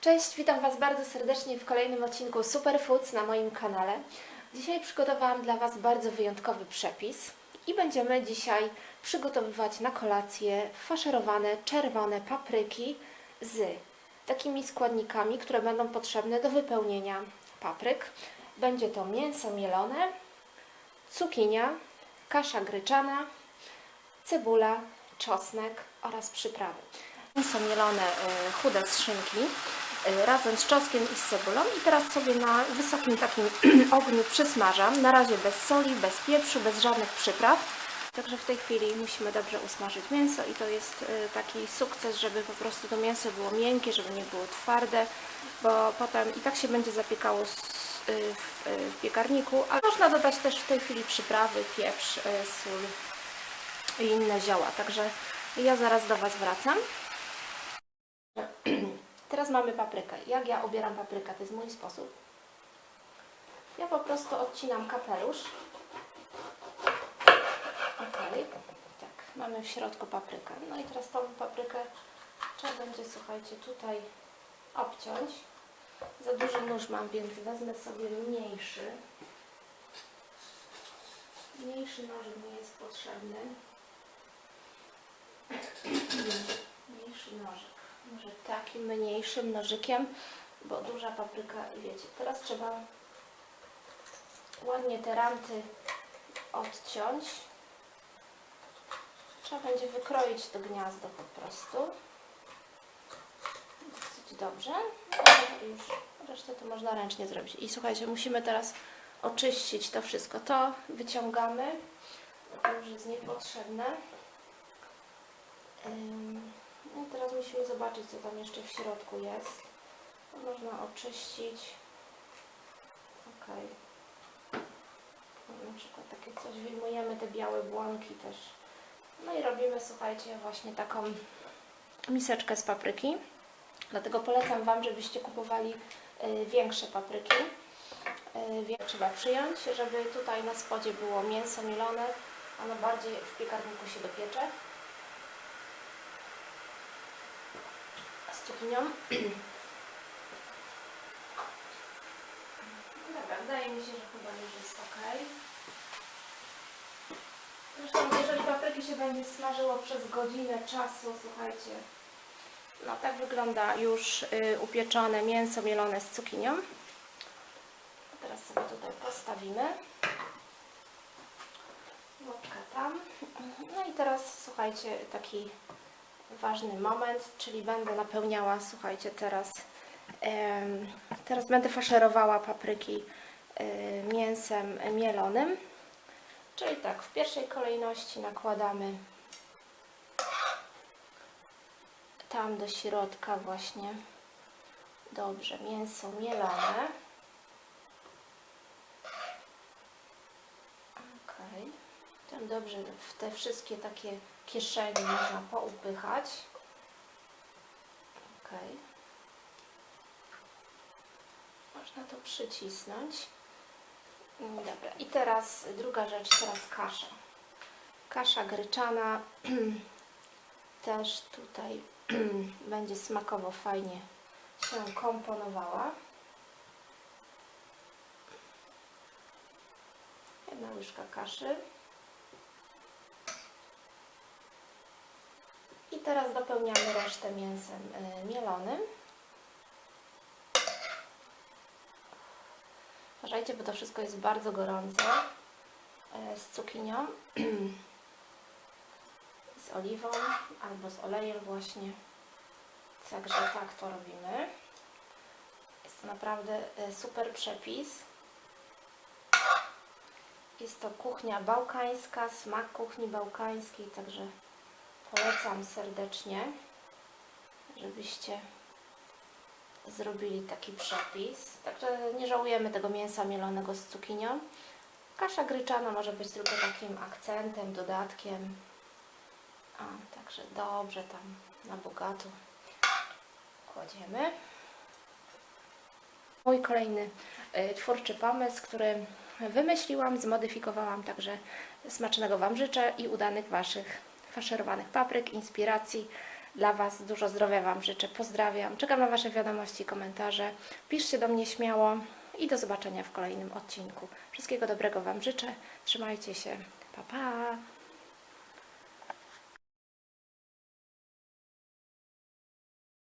Cześć, witam Was bardzo serdecznie w kolejnym odcinku Superfoods na moim kanale. Dzisiaj przygotowałam dla Was bardzo wyjątkowy przepis i będziemy dzisiaj przygotowywać na kolację faszerowane czerwone papryki z takimi składnikami, które będą potrzebne do wypełnienia papryk. Będzie to mięso mielone, cukinia, kasza gryczana, cebula, czosnek oraz przyprawy. Mięso mielone y, chude z szynki razem z czosnkiem i z cebulą i teraz sobie na wysokim takim ogniu przysmażam. Na razie bez soli, bez pieprzu, bez żadnych przypraw. Także w tej chwili musimy dobrze usmażyć mięso i to jest y, taki sukces, żeby po prostu to mięso było miękkie, żeby nie było twarde, bo potem i tak się będzie zapiekało y, w, y, piekarniku, a można dodać też w tej chwili przyprawy, pieprz, y, sól i inne zioła. Także ja zaraz do Was wracam. Teraz mamy paprykę. Jak ja obieram paprykę? To jest mój sposób. Ja po prostu odcinam kapelusz. Ok. Tak, mamy w środku paprykę. No i teraz tą paprykę trzeba będzie, słuchajcie, tutaj obciąć. Za duży nóż mam, więc wezmę sobie mniejszy. Mniejszy nożyk mi jest potrzebny. Takim mniejszym nożykiem, bo duża papryka i wiecie. Teraz trzeba ładnie te ranty odciąć. Trzeba będzie wykroić to gniazdo po prostu. Dosyć dobrze. No już resztę to można ręcznie zrobić. I słuchajcie, musimy teraz oczyścić to wszystko. To wyciągamy. To już jest niepotrzebne. Ym, musimy zobaczyć, co tam jeszcze w środku jest. Można oczyścić. Ok. Na przykład takie coś wyjmujemy, te białe błonki też. No i robimy, słuchajcie, właśnie taką miseczkę z papryki. Dlatego polecam Wam, żebyście kupowali y, większe papryki. Y, trzeba przyjąć, żeby tutaj na spodzie było mięso mielone. Ono bardziej w piekarniku się dopiecze. Cukinią. Dobra, wydaje mi się, że chyba już jest ok. Zresztą, jeżeli papryki się będzie smażyło przez godzinę czasu, słuchajcie, no tak wygląda już y, upieczone mięso mielone z cukinią. Teraz sobie tutaj postawimy. Łoczka tam. No i teraz, słuchajcie, taki ważny moment, czyli będę napełniała, słuchajcie, teraz, teraz będę faszerowała papryki e, mięsem mielonym. Czyli tak, w pierwszej kolejności nakładamy tam do środka właśnie dobrze mięso mielone. Tam dobrze w te wszystkie takie kieszenie można poupychać. Ok. Można to przycisnąć. Mm, Dobra, i teraz druga rzecz, teraz kasza. Kasza gryczana też tutaj będzie smakowo fajnie się komponowała. Jedna łyżka kaszy. Teraz dopełniamy resztę mięsem y, mielonym. Uważajcie, bo to wszystko jest bardzo gorące. y, Z cukinią, z oliwą albo z olejem właśnie. Także tak to robimy. Jest to naprawdę y, super przepis. Jest to kuchnia bałkańska, smak kuchni bałkańskiej, także polecam serdecznie, żebyście zrobili taki przepis. Także nie żałujemy tego mięsa mielonego z cukinią. Kasza gryczana może być tylko takim akcentem, dodatkiem. A, także dobrze tam na bogato kładziemy. Mój kolejny y, twórczy pomysł, który wymyśliłam, zmodyfikowałam, także smacznego Wam życzę i udanych Waszych faszerowanych papryk, inspiracji dla Was. Dużo zdrowia Wam życzę. Pozdrawiam. Czekam na Wasze wiadomości, komentarze. Piszcie do mnie śmiało i do zobaczenia w kolejnym odcinku. Wszystkiego dobrego Wam życzę. Trzymajcie się. Pa, pa.